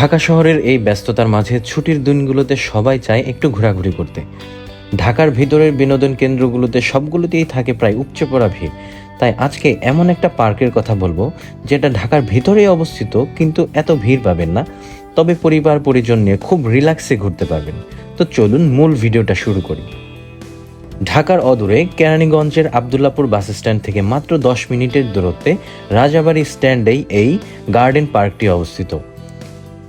ঢাকা শহরের এই ব্যস্ততার মাঝে ছুটির দিনগুলোতে সবাই চায় একটু ঘোরাঘুরি করতে। ঢাকার ভিতরের বিনোদন কেন্দ্রগুলোতে সবগুলোতেই থাকে প্রায় উপচে পড়া ভিড়। তাই আজকে এমন একটা পার্কের কথা বলব, যেটা ঢাকার ভিতরেই অবস্থিত, কিন্তু এত ভিড় পাবেন না। তবে পরিবার, পরিজন নিয়ে খুব রিল্যাক্সে ঘুরতে পারবেন। তো চলুন মূল ভিডিওটা শুরু করি। ঢাকার অদূরে কেরানীগঞ্জের আবদুল্লাপুর বাস স্ট্যান্ড থেকে মাত্র দশ মিনিটের দূরত্বে রাজাবাড়ি স্ট্যান্ডেই এই গার্ডেন পার্কটি অবস্থিত।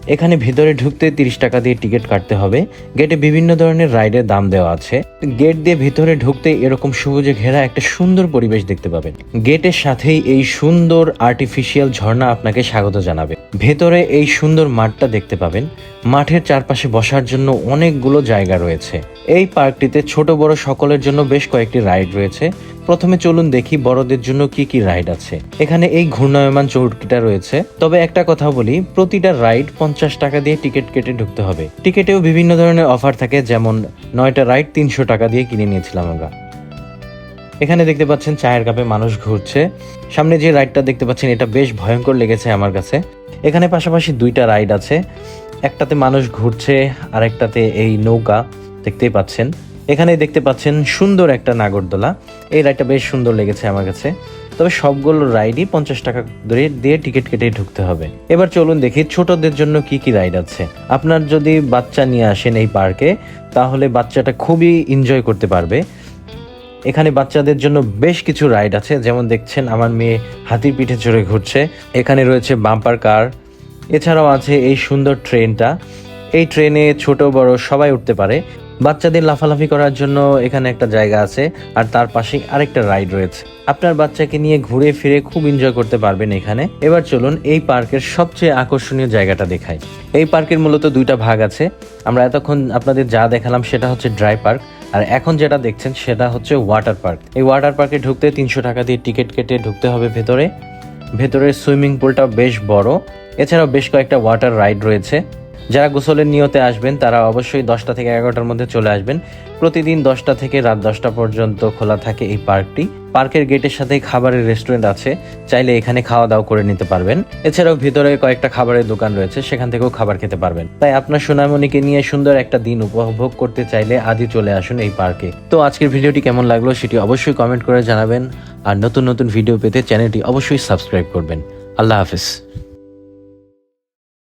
এখানে ভিতরে ঢুকতে তিরিশ টাকা দিয়ে টিকিট কাটতে হবে। গেটে বিভিন্ন ধরনের রাইডের দাম দেওয়া আছে। গেট দিয়ে ভিতরে ঢুকতে এরকম সবুজে ঘেরা একটা সুন্দর পরিবেশ দেখতে পাবেন। গেটের সাথেই এই সুন্দর আর্টিফিশিয়াল ঝর্ণা আপনাকে স্বাগত জানাবে। ভেতরে এই সুন্দর মাঠটা দেখতে পাবেন। মাঠের চারপাশে বসার জন্য অনেকগুলো জায়গা রয়েছে। এই পার্কটিতে ছোট বড় সকলের জন্য বেশ কয়েকটি রাইড রয়েছে। প্রথমে চলুন দেখি বড়দের জন্য কি কি রাইড আছে। এখানে এই ঘূর্ণায়মান চৌকিটা রয়েছে। তবে একটা কথা বলি, প্রতিটা রাইড পঞ্চাশ টাকা দিয়ে টিকিট কেটে ঢুকতে হবে। টিকিটেও বিভিন্ন ধরনের অফার থাকে, যেমন নয়টা রাইড তিনশো টাকা দিয়ে কিনে নিয়েছিলাম আমরা। এখানে দেখতে পাচ্ছেন চায়ের কাপে মানুষ ঘুরছে। সামনে যে রাইডটা দেখতে পাচ্ছেন, এটা বেশ ভয়ঙ্কর লেগেছে আমার কাছে। এখানে পাশাপাশি দুইটা রাইড আছে। একটাতে মানুষ ঘুরছে আর একটাতে এই নৌকা দেখতেই পাচ্ছেন। এখানে দেখতে পাচ্ছেন সুন্দর একটা নাগরদোলা। এই রাইডটা বেশ সুন্দর লেগেছে আমার কাছে। তবে সবগুলো রাইডই পঞ্চাশ টাকা ধরে দিয়ে টিকিট কেটে ঢুকতে হবে। এবার চলুন দেখি ছোটদের জন্য কি কি রাইড আছে। আপনার যদি বাচ্চা নিয়ে আসেন এই পার্কে, তাহলে বাচ্চাটা খুবই এনজয় করতে পারবে। এখানে বাচ্চাদের জন্য বেশ কিছু রাইড আছে, যেমন দেখছেন আমার মেয়ে হাতির পিঠে চড়ে ঘুরছে। এখানে রয়েছে বাম্পার কার। এছাড়াও আছে এই সুন্দর ট্রেনটা। এই ট্রেনে ছোট বড় সবাই উঠতে পারে। বাচ্চাদের লাফালাফি করার জন্য এখানে একটা জায়গা আছে, আর তার পাশেই আরেকটা রাইড রয়েছে। আপনার বাচ্চাকে নিয়ে ঘুরে ফিরে খুব এনজয় করতে পারবেন এখানে। এবার চলুন এই পার্কের সবচেয়ে আকর্ষণীয় জায়গাটা দেখাই। এই পার্কের মূলত দুইটা ভাগ আছে। আমরা এতক্ষণ আপনাদের যা দেখালাম সেটা হচ্ছে ড্রাই পার্ক, আর এখন যেটা দেখছেন সেটা হচ্ছে ওয়াটার পার্ক। এই ওয়াটার পার্কে ঢুকতে তিনশো টাকা দিয়ে টিকিট কেটে ঢুকতে হবে ভেতরে। ভেতরের সুইমিং পুলটা বেশ বড়। এছাড়াও বেশ কয়েকটা ওয়াটার রাইড রয়েছে। যারা গোসলের নিয়তে আসবেন, তারা অবশ্যই দশটা থেকে এগারোটার মধ্যে চলে আসবেন। প্রতিদিন দশটা থেকে রাত দশটা পর্যন্ত খোলা থাকে এই পার্কটি। পার্কের গেটের সাথে খাবারের রেস্টুরেন্ট আছে। চাইলে এখানে খাওয়া দাওয়া করে নিতে পারবেন। এছাড়াও ভিতরে কয়েকটা খাবারের দোকান রয়েছে, সেখান থেকেও খাবার খেতে পারবেন। তাই আপনার সোনামণিকে নিয়ে সুন্দর একটা দিন উপভোগ করতে চাইলে আদি চলে আসুন এই পার্কে। তো আজকের ভিডিওটি কেমন লাগল সেটি অবশ্যই কমেন্ট করে জানাবেন। আর নতুন নতুন ভিডিও পেতে চ্যানেলটি অবশ্যই সাবস্ক্রাইব করবেন। আল্লাহ হাফিজ।